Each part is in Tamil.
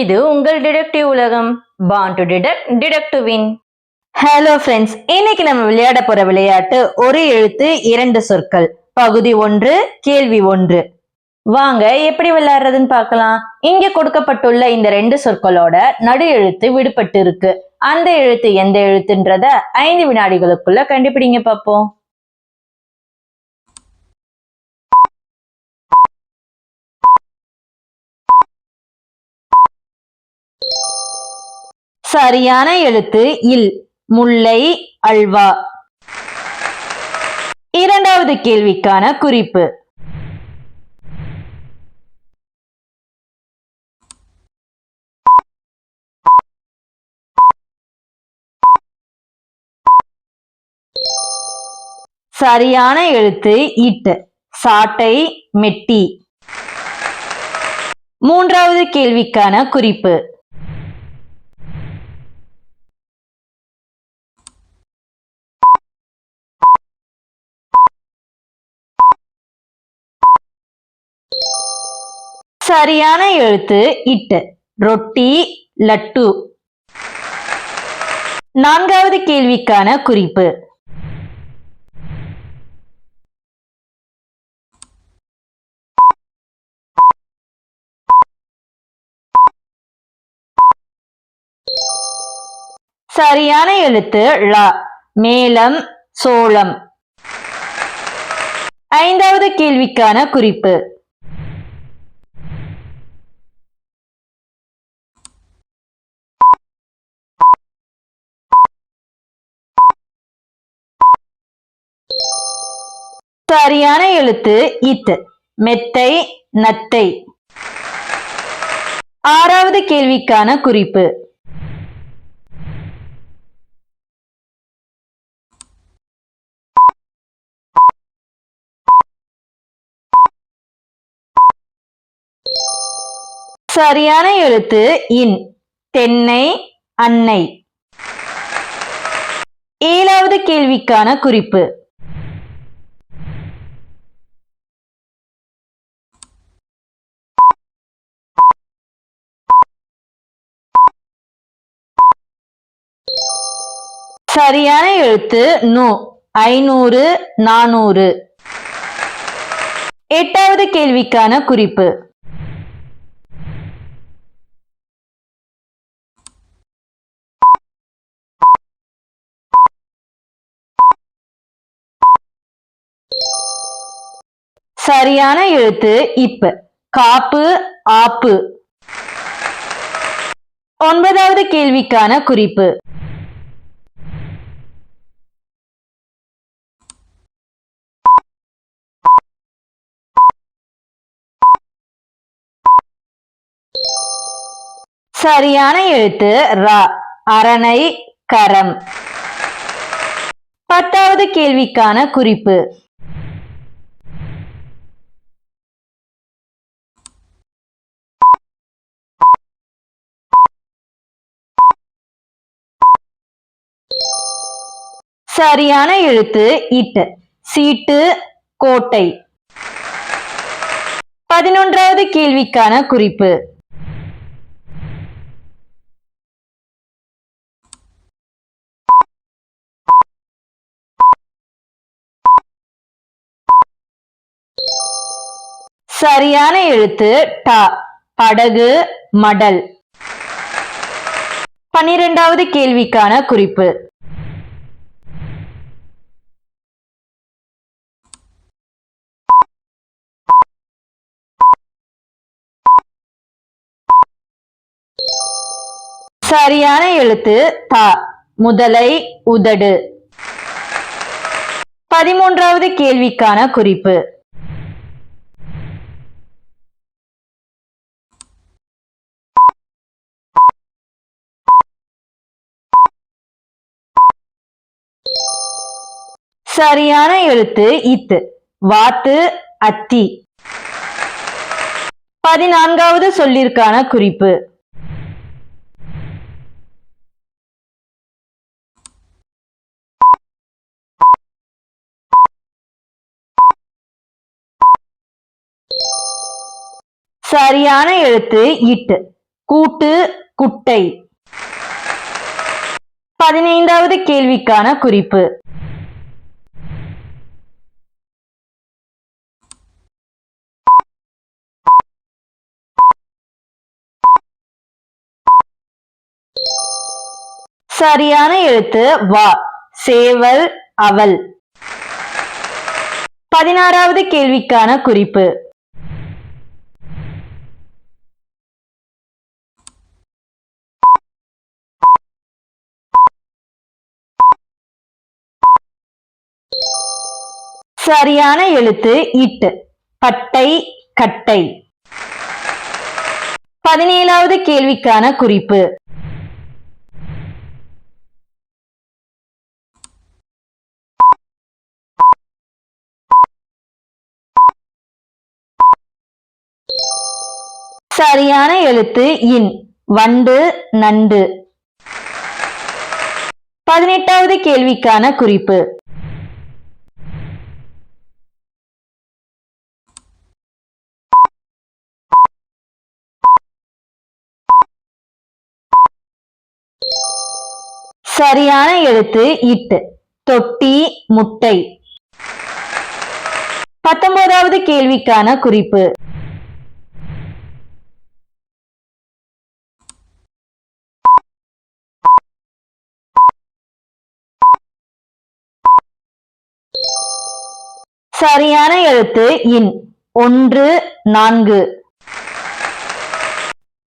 இது உங்கள் டிடெக்டிவ் உலகம். Born to detect detect win hello friends இன்னைக்கு நம்ம விளையாட போற விளையாட்டு ஒரு எழுத்து இரண்டு சொற்கள். பகுதி ஒன்று கேள்வி ஒன்று. வாங்க எப்படி விளையாடுறதுன்னு பார்க்கலாம். இங்க கொடுக்கப்பட்டுள்ள இந்த ரெண்டு சொற்களோட நடு எழுத்து விடுபட்டு இருக்கு. அந்த எழுத்து எந்த எழுத்துன்றத ஐந்து வினாடிகளுக்குள்ள கண்டுபிடிங்க பார்ப்போம். சரியான எழுத்து இல் முல்லை அல்வா. இரண்டாவது கேள்விக்கான குறிப்பு. சரியான எழுத்து இட்டு சாட்டை மெட்டி. மூன்றாவது கேள்விக்கான குறிப்பு. சரியான எழுத்து இட்டு. ரொட்டி லட்டு. நான்காவது கேள்விக்கான குறிப்பு. சரியான எழுத்து ழ மேலம் சோளம். ஐந்தாவது கேள்விக்கான குறிப்பு. சரியான எழுத்து இத். மெத்தை நத்தை. ஆறாவது கேள்விக்கான குறிப்பு. சரியான எழுத்து இன். தென்னை அன்னை. ஏழாவது கேள்விக்கான குறிப்பு. சரியான எழுத்து நு ஐநூறு நானூறு. எட்டாவது கேள்விக்கான குறிப்பு. சரியான எழுத்து இப்ப காப்பு ஆப்பு. ஒன்பதாவது கேள்விக்கான குறிப்பு. சரியான எழுத்து ர அரணை கரம். பத்தாவது கேள்விக்கான குறிப்பு. சரியான எழுத்து இட்டு சீட்டு கோட்டை. பதினொன்றாவது கேள்விக்கான குறிப்பு. சரியான எழுத்து ட படகு மடல். பனிரெண்டாவது கேள்விக்கான குறிப்பு. சரியான எழுத்து த முதலை உதடு. பதிமூன்றாவது கேள்விக்கான குறிப்பு. சரியான எழுத்து இத்து. வாத்து அத்தி. பதினான்காவது சொல்லிற்கான குறிப்பு. சரியான எழுத்து இட்டு. கூட்டு குட்டை. பதினைந்தாவது கேள்விக்கான குறிப்பு. சரியான எழுத்து வா சேவல் அவல். பதினாறாவது கேள்விக்கான குறிப்பு. சரியான எழுத்து இட்டு பட்டை கட்டை. பதினேழாவது கேள்விக்கான குறிப்பு. சரியான எழுத்து இன் வண்டு நண்டு. பதினெட்டாவது கேள்விக்கான குறிப்பு. சரியான எழுத்து இட்டு தொட்டி முட்டை. பத்தொன்பதாவது கேள்விக்கான குறிப்பு. சரியான எழுத்து இன். ஒன்று நான்கு.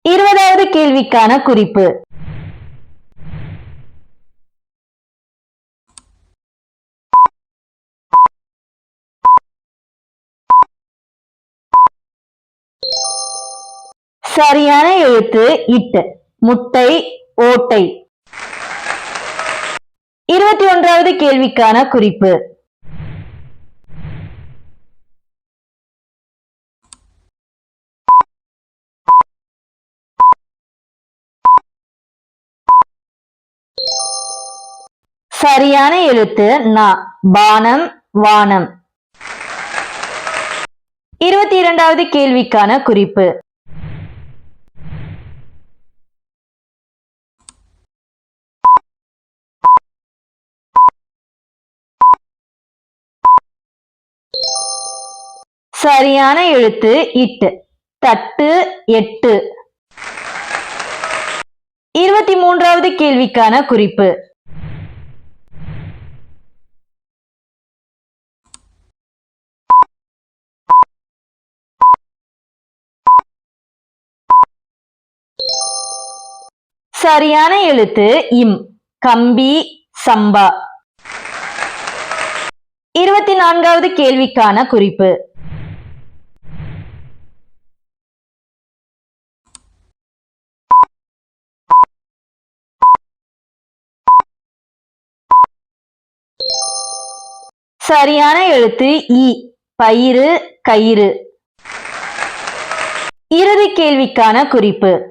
இருபதாவது கேள்விக்கான குறிப்பு. சரியான எழுத்து இட்டு. முட்டை ஓட்டை. இருபத்தி ஒன்றாவது கேள்விக்கான குறிப்பு. சரியான எழுத்து நா பானம் வானம். இருபத்தி இரண்டாவது கேள்விக்கான குறிப்பு. சரியான எழுத்து இட்டு தட்டு எட்டு. இருபத்தி மூன்றாவது கேள்விக்கான குறிப்பு. சரியான எழுத்து இம் கம்பி சம்பா. இருபத்தி நான்காவது கேள்விக்கான குறிப்பு. சரியான எழுத்து இ பயிறு கயிறு. இறுதி கேள்விக்கான குறிப்பு.